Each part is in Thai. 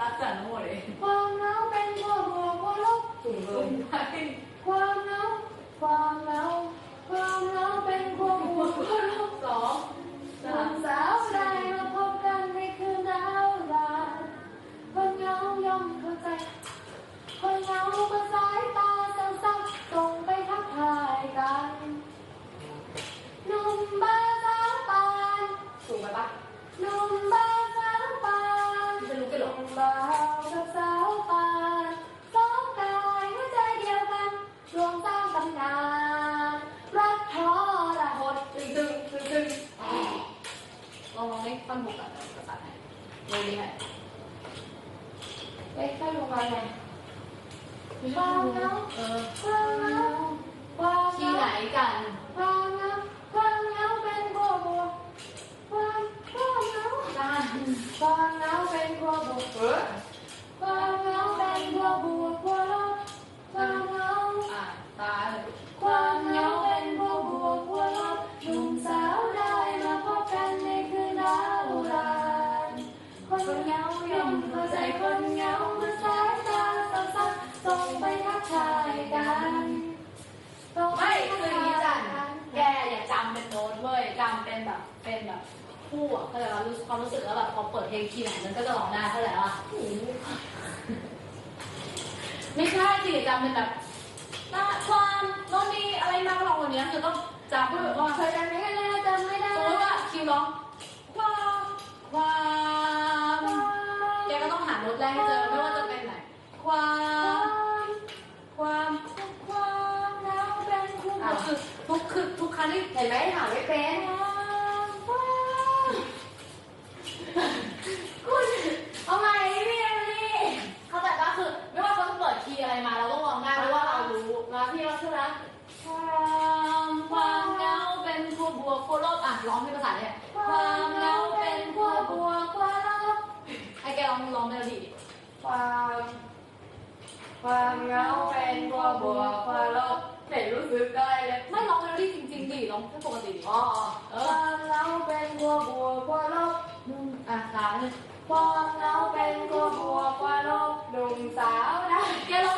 รักกันทั้งหมดเลย ความหนาวเป็นขั้วบวกขั้วลบสูงลงไปความหนาวความหนาวความหนาวเป็นขั้วบวกขั้วลบสองสามสาว ค ความรู้สึกแล้วแบบพอเปิดเพลงคีไหนมันก็จะร้องได้เข้าใจว่าไม่ใช่สิจำเป็นแบบหน้าความโน้นนี้อะไรมาร้องวันนี้คือต้องจำเป็นว่าเคยจำไม่ได้จำไม่ได้สมมติว่าคิวร้องความความแกก็ต้องหาโน้ตแรกให้เจอไม่ว่าจะเป็นไหนความความความเหงาเป็นคู่คือทุกคือทุกครั้งที่เห็นไหมหาไม่เป็นคุณเอาใหม่พี่เอมี่ เข้าใจปะคือไม่ว่าเขาจะเปิดคีย์อะไรมาเราต้องร้องได้เพราะว่าเรารู้ มาพี่เระความความเหงาเป็นขั้วบวกขั้วลบอะร้องเป็นภาษาเนี่ยความเหงาเป็นขั้วบวกความลบให้แกร้องร้องเมโลดี้ดิความความเหงาเป็นขั้วบวกความลบเห็นรู้สึกได้เลยไม่ร้องเมโลดี้จริงๆดิร้องแค่ปกติดิอ๋อเอคอวามเหงาเป็นขั้วบวกความลบอะสามเลยความเหงาเป็นขั้วบวกความลบหนุ่มสาวได้ แกร้อง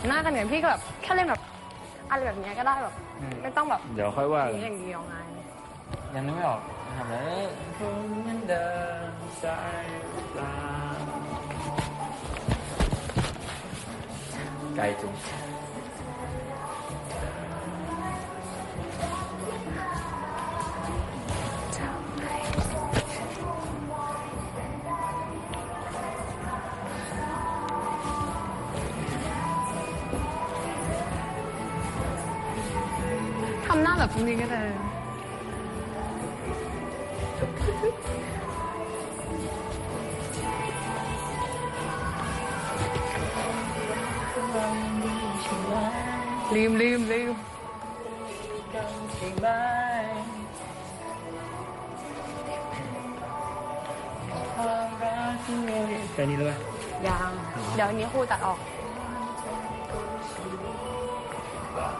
พี่ไม่ต้องแบบหน้ากันอย่างพี่ก็แบบแค่เล่นแบบอะไรแบบเนี้ยก็ได้แบบ อืม ไม่ต้องแบบเดี๋ยวค่อยว่าอย่างนี้อย่างเดียวไงยังนึกไม่ออกทำอะไรคงเหมือนเดิมใช่หรือเปล่าไกลจุง น้าแบบนี้ก็ได้ลืมลืมลืมกันใช่ไหมความรักที่มีแค่นี้เลยยังเดี๋ยวอันนี้ครูตัดออก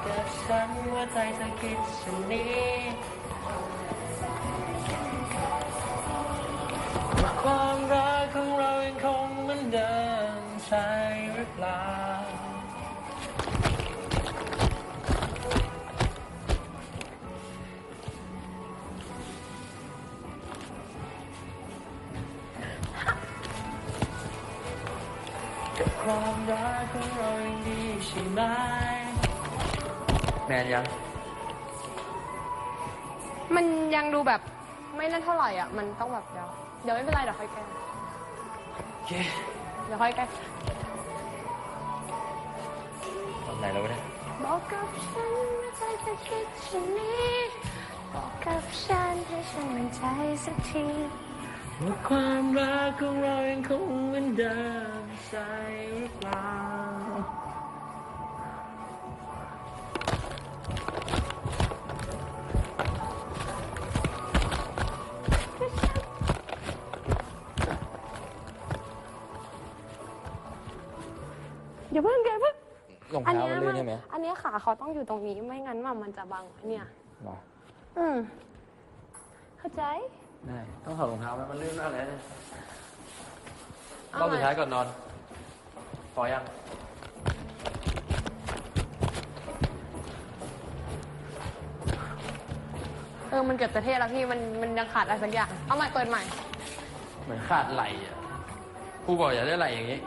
บอกกับฉันว่าใจเธอคิดเช่นนี้ว่าความรักของเรายังคงเหมือนเดิมใช่หรือเปล่าความรักของเรายังดีใช่ไหม แมนยัง มันยังดูแบบไม่นั่นเท่าไหร่อะ มันต้องแบบเดี๋ยวเดี๋ยวไม่เป็นไรเดี๋ยวค่อยแก้โอเคเดี๋ยวค่อยแก้ตอนไหนแล้ววะเนี่ยบอกกับฉันว่าใจจะคิดเช่นนี้บอกกับฉันให้ฉันมั่นใจสักทีว่าความรักของเรายังคงเหมือนเดิมใช่หรือเปล่าอย่า รองเท้ามันลื่นใช่ไหมอันเนี้ยขาเขาต้องอยู่ตรงนี้ไม่งั้นมันมันจะบังเนี่ย หรออืมเข้าใจได้ต้องถอดรองเท้าไหมมันลื่นมากเลยเนี่ยเอารอบใหม่สุดท้ายก่อนนอน พอยังเออมันเกือบจะเท่แล้วพี่มันมันยังขาดอะไรสักอย่าง เอาใหม่เปิดใหม่ เหมือนขาดไหลอะครูบอกอย่าได้ไหลอย่างนี้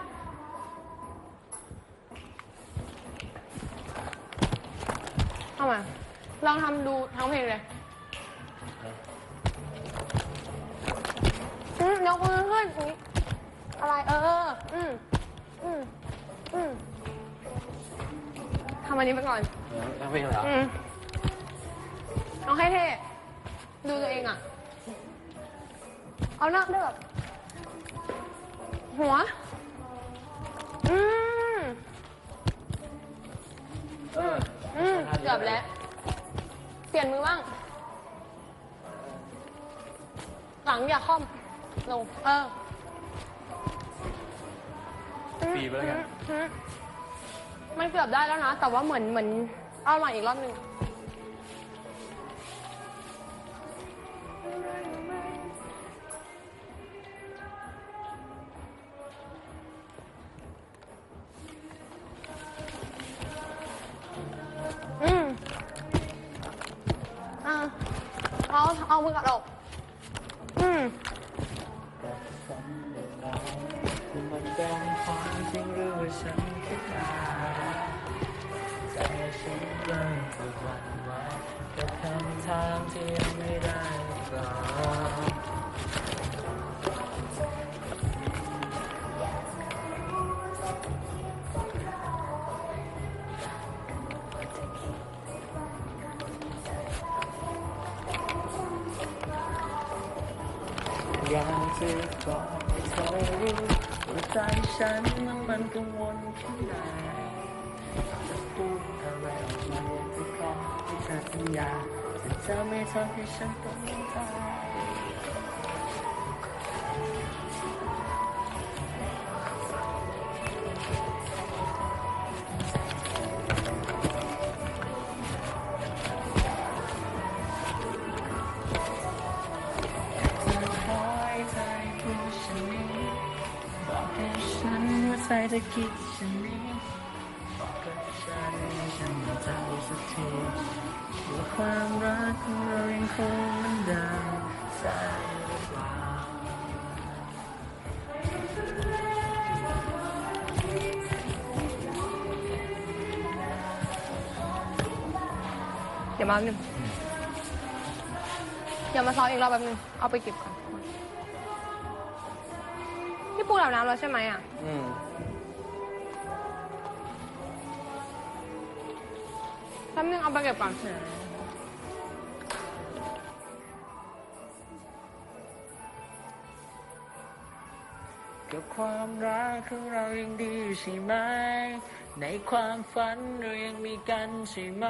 เอาใหม่ลองทำดูทั้งเพลงเลยอืมยกมือขึ้นอย่างนี้อะไรเอออืมอืมอืมทำอันนี้ไปก่อนเออแล้วเพลงอะไรอะอืมเอาให้เท่ดูตัวเองอะ เอาหน้าด้วยแบบหัว อืม เอออืมเกือบแล้ว เปลี่ยนมือบ้าง หลังอย่าค่อม ลง เออปีไปแล้วกันอืมมันเกือบได้แล้วนะ แต่ว่าเหมือนเหมือน เอาใหม่อีกรอบหนึ่ง เอาเอยากจะบอกเธอรู้ว่าใจฉันนั้นมันกังวลแค่ไหนจะพูดอะไรออกมาอย่างที่ขอให้เธอสัญญาแต่เธอไม่ทำให้ฉันต้องตาย ว่าใจจะคิดฉันนี้บอกกับฉันให้ฉันมาใจสักทีว่าความรักของเรายังคงมือนดิมใช่หรือเปล่าเดี๋ยวมาแป๊บนึงเดี๋ยวมาซ้อมอีกรอบแป๊บนึง เอาไปเก็บก่อนพี่ปูอาบน้ำแล้วใช่ไหมอะ อืม ป๊บนึงเอาไปเก็บก่อนกับความรักของเรายังดีใช่ไหม ในความฝันเรายังมีกันใช่ไหม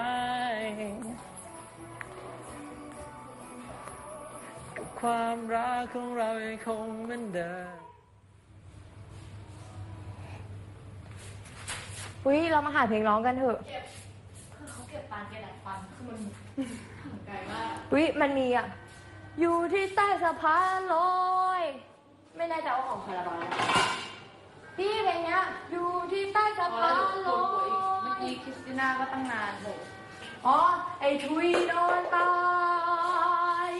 กับความรักของเรายังคงเหมือนเดิมอุ้ยเรามาหาเพลงร้องกันเถอะคือ เขาเก็บปานเก็บดัดฟันคือมันห่างไกลมากอุ้ยมันมีอะ อยู่ที่ใต้สะพานลอยไม่แน่ใจว่าของใครละร้อยนะพี่เพลงเนี้ยอยู่ที่ใต้สะพอพาแล้วนเดี๋ยวลปวดอหัวอีกเมื่อยกี้คริสติน่าก็ตั้งนานเลยอ๋อไอ้ทุยโดนตาย